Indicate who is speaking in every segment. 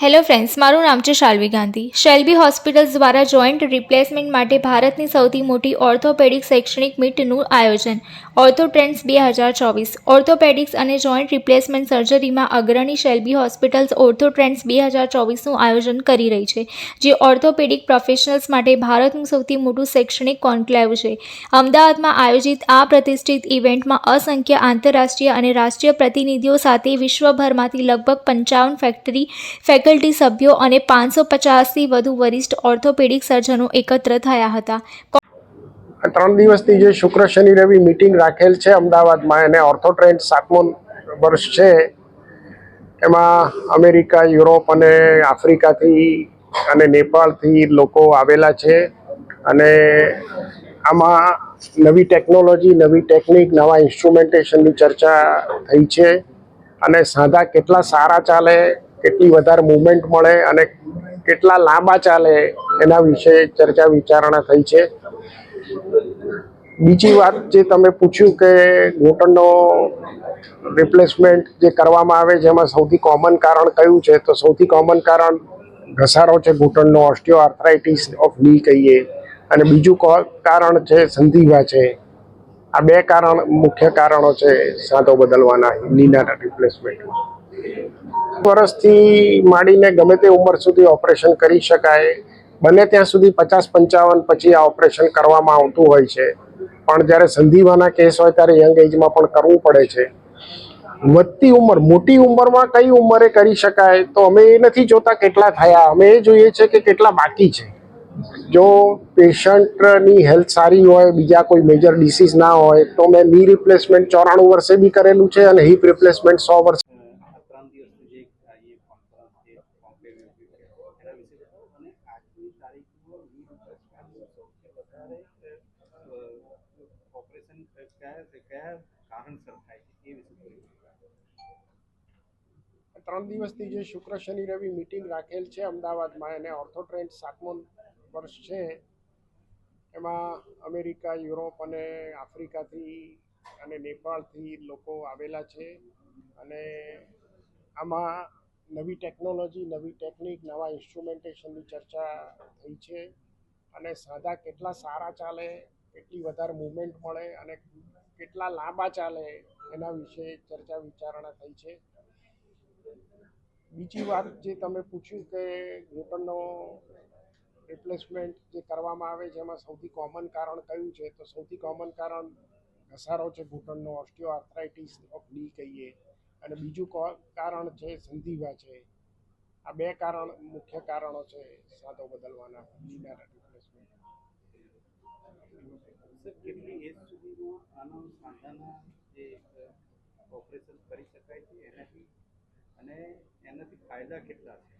Speaker 1: Hello friends મારું નામ છે શાલ્વી ગાંધી. શેલ્બી હોસ્પિટલ્સ દ્વારા જોઈન્ટ રિપ્લેસમેન્ટ માટે ભારતની સૌથી મોટી ઓર્થોપેડિક શૈક્ષણિક મીટનું આયોજન ઓર્થો ટ્રેન્ડ્સ બે હજાર ચોવીસ. ઓર્થોપેડિક્સ અને જોઈન્ટ રિપ્લેસમેન્ટ સર્જરીમાં અગ્રણી શેલ્બી હોસ્પિટલ્સ ઓર્થો ટ્રેન્ડ્સ બે હજાર ચોવીસનું આયોજન કરી રહી છે, જે ઓર્થોપેડિક પ્રોફેશનલ્સ માટે ભારતનું સૌથી મોટું શૈક્ષણિક કોન્ક્લેવ છે. અમદાવાદમાં આયોજિત આ પ્રતિષ્ઠિત ઇવેન્ટમાં અસંખ્ય આંતરરાષ્ટ્રીય અને રાષ્ટ્રીય પ્રતિનિધિઓ સાથે વિશ્વભરમાંથી લગભગ પંચાવન ફેક્ટરી ફેકલ્ટી સભ્યો અને પાંચસો પચાસથી વધુ વરિષ્ઠ ઓર્થોપેડિક સર્જનો એકત્ર થયા હતા.
Speaker 2: ત્રણ દિવસની જે શુક્ર, શનિ, રવિ મિટિંગ રાખેલ છે, અમદાવાદમાં એને ઓર્થોટ્રેન્ડ સાતમો વર્ષ છે. એમાં અમેરિકા, યુરોપ અને આફ્રિકાથી અને નેપાળથી લોકો આવેલા છે અને આમાં નવી ટેકનોલોજી, નવી ટેકનિક, નવા ઇન્સ્ટ્રુમેન્ટેશનની ચર્ચા થઈ છે અને સાંધા કેટલા સારા ચાલે કેટલી વધારે મુવમેન્ટ મળે અને કેટલા લાંબા ચાલે એના વિશે ચર્ચા વિચારણા થઈ છે. બીજી વાત જે તમે પૂછ્યું કે ઘૂંટણનો રિપ્લેસમેન્ટ જે કરવામાં આવે છે એમાં સૌથી કોમન કારણ કયું છે, તો સૌથી કોમન કારણ ઘસારો છે ઘૂંટણનો ઓસ્ટિયો આર્થરાઇટિસ ઓફની કહીએ. અને બીજું કારણ છે સંધિવા છે. આ બે કારણ મુખ્ય કારણો છે સાંધો બદલવાના નીના રિપ્લેસમેન્ટમાં વર્ષથી માંડીને ગમે તે ઉંમર સુધી ઓપરેશન કરી શકાય. બને ત્યાં સુધી પચાસ પંચાવન પછી આ ઓપરેશન કરવામાં આવતું હોય છે. પણ જ્યારે સંધિવાના કેસ હોય ત્યારે યંગ એજમાં પણ કરવું પડે છે. વધતી ઉંમર, મોટી ઉંમરમાં કઈ ઉંમરે કરી શકાય તો અમે એ નથી જોતા કેટલા થયા. અમે એ જોઈએ છે કે કેટલા બાકી છે. જો પેશન્ટની હેલ્થ સારી હોય, બીજા કોઈ મેજર ડિસીઝ ના હોય, તો મેં ની રિપ્લેસમેન્ટ ચોરાણું વર્ષે બી કરેલું છે અને હિપ રિપ્લેસમેન્ટ સો વર્ષ
Speaker 3: આ ત્રણ દિવસનું જે આ જે કોન્ફરન્સ જે કોમ્પ્લેવ યોજ્યું છે એના વિશે જણાવો અને આજની તારીખમાં વીસ વર્ષમાં સૌથી વધારે ઓપરેશન કયા કયા કારણસર થાય છે એ વિશે થોડી
Speaker 2: ત્રણ દિવસથી જે શુક્ર, શનિ, રવિ મિટિંગ રાખેલ છે, અમદાવાદમાં. એને ઓર્થો ટ્રેન્ડ સાતમો વર્ષ છે. એમાં અમેરિકા, યુરોપ અને આફ્રિકાથી અને નેપાળથી લોકો આવેલા છે. અને આમાં નવી ટેકનોલોજી નવી ટેકનિક નવા ઇન્સ્ટ્રુમેન્ટેશનની ચર્ચા થઈ છે. અને સાદા કેટલા સારા ચાલે, કેટલી વધારે મૂવમેન્ટ મળે અને કેટલા લાંબા ચાલે એના વિશે ચર્ચા વિચારણા થઈ છે. બીજી વાત જે તમે પૂછ્યું કે ઘૂંટણનો રિપ્લેસમેન્ટ જે કરવામાં આવે છે એમાં સૌથી કોમન કારણ કયું છે, તો સૌથી કોમન કારણ ઘસારો છે ઘૂંટણનો ઓસ્ટિયો આર્થરાઇટિસ ઓફની કહીએ. અને બીજું કારણ છે સંધિવા છે. આ બે કારણ મુખ્ય કારણો છે સાંધો બદલવાના નીના રિપ્લેસમેન્ટ
Speaker 3: કેટલી એજ ઓપરેશન કરી શકાય છે? એનાથી અને એનાથી ફાયદા કેટલા છે?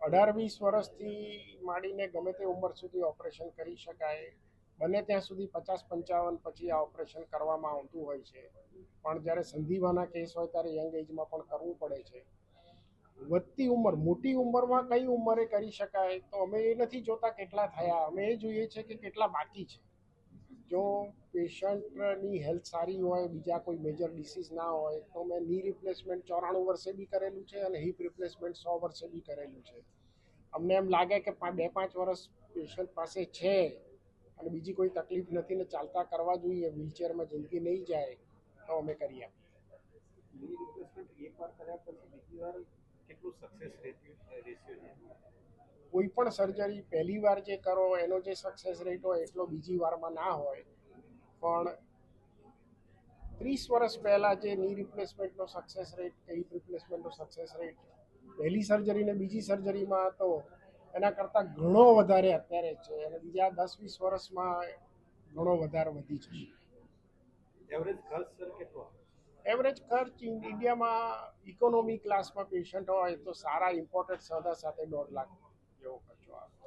Speaker 2: અઢાર વીસ વર્ષથી માંડીને ગમે તે ઉંમર સુધી ઓપરેશન કરી શકાય. બને ત્યાં સુધી પચાસ પંચાવન પછી આ ઓપરેશન કરવામાં આવતું હોય છે. પણ જ્યારે સંધિવાના કેસ હોય ત્યારે યંગ એજમાં પણ કરવું પડે છે. વધતી ઉંમર, મોટી ઉંમરમાં કઈ ઉંમરે કરી શકાય તો અમે એ નથી જોતા કેટલા થયા. અમે એ જોઈએ છે કે કેટલા બાકી છે. જો પેશન્ટની હેલ્થ સારી હોય, બીજા કોઈ મેજર ડિસીઝ ના હોય, તો મેં ની રિપ્લેસમેન્ટ ચોરાણું વર્ષે બી કરેલું છે અને હિપ રિપ્લેસમેન્ટ સો વર્ષે બી કરેલું છે. અમને એમ લાગે કે બે પાંચ વર્ષ પેશન્ટ પાસે છે અને બીજી કોઈ તકલીફ નથી ને ચાલતા કરવા જોઈએ વ્હીલચેરમાં જિંદગી નહીં જાય, તો અમે કરી આપીએ.
Speaker 3: રિપ્લેસમેન્ટ એકવાર કર્યા પછી બીજી વાર કેટલું સક્સેસ છે
Speaker 2: કોઈ પણ સર્જરી પહેલી વાર જે કરો એનો જે સક્સેસ રેટ હોય એટલો બીજી વારમાં ના હોય. પણ ત્રીસ વર્ષ પહેલાં જે ની રિપ્લેસમેન્ટનો સક્સેસ રેટ કે હિપ રિપ્લેસમેન્ટનો સક્સેસ રેટ પહેલી સર્જરી ને બીજી સર્જરીમાં હતો એના કરતાં ઘણો વધારે અત્યારે છે. અને બીજા દસ વીસ વર્ષમાં ઘણો વધારે વધી જશે.
Speaker 3: એવરેજ ખર્ચ સર કેટલો
Speaker 2: એવરેજ ખર્ચ ઇન્ડિયામાં ઇકોનોમી ક્લાસમાં પેશન્ટ હોય તો સારા ઇમ્પોર્ટેડ સોદા સાથે દોઢ લાખ. eu continuava.